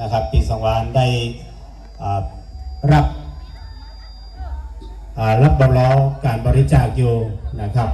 นะครับปีสังวานได้รับรับบรรลอการบริจาคอยู่นะครับ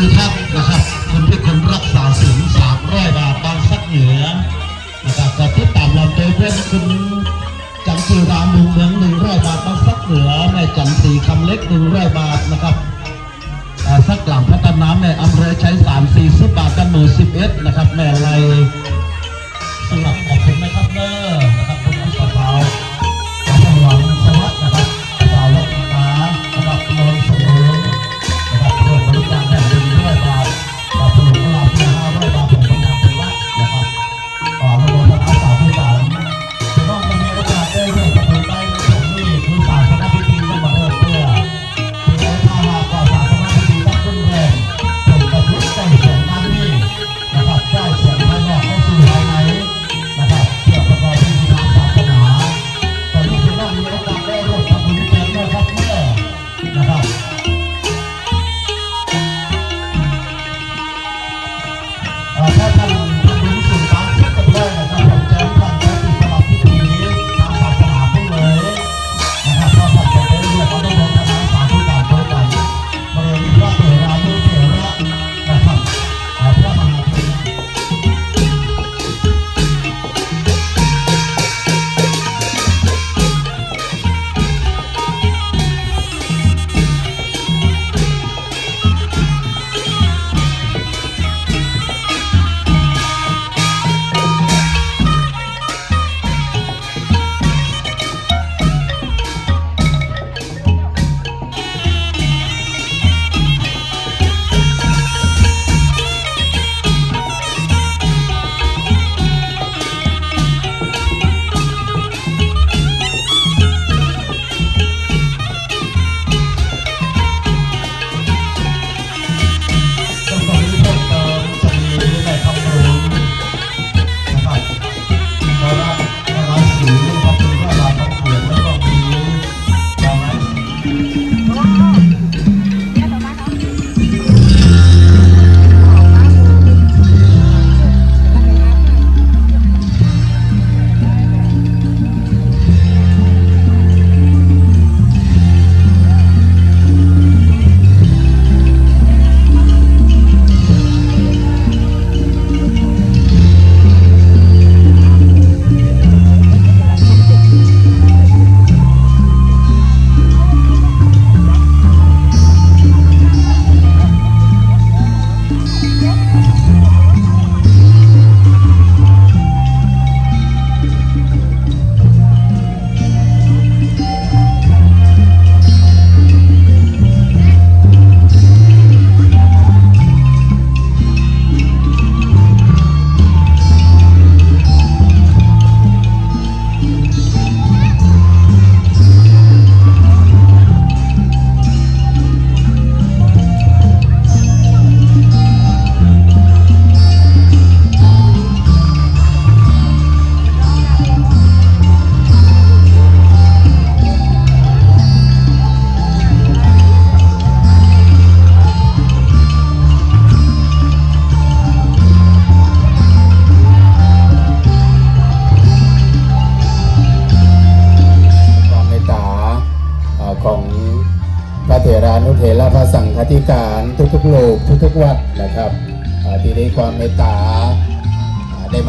ซื้อพักนะครับคนที่คนรักษาสิงสามร้อยบาทบางสักเหนือนะครับก็ที่ตามเราเจอเพื่อนคุณจังจีรามุงเมืองหนึ่งร้อยบาทบางสักเหนือแม่จันสีคำเล็กหนึ่งร้อยบาทนะครับสักหลังพัฒนาแม่อำเภอใช้สามสี่สิบบาทกันหมื่นสิบเอ็ดนะครับแม่ไร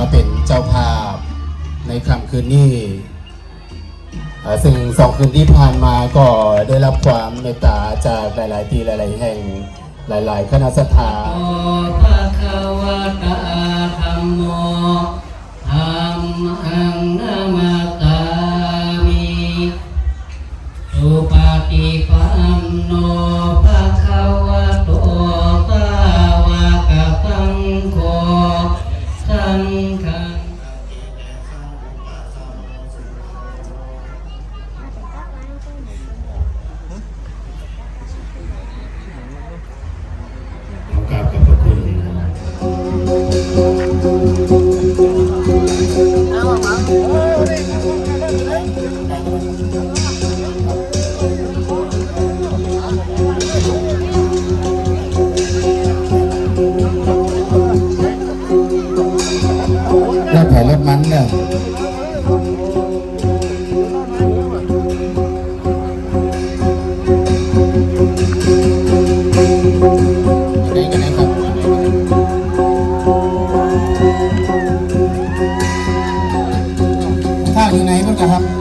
มาเป็นเจ้าภาพในค่ำคืนนี้ซึ่งสองคืนที่ผ่านมาก็ได้รับความเมตตาจากหลาย ๆ ที่หลาย ๆ แห่งหลาย ๆ คณะสถานโอภะคะวะตาธัมโมธัมมังนามาตามิสุปฏิปันโนภะคะวะโตสาวกสังโฆสังฆัง ที่ไหนมันก็ครับ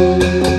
Música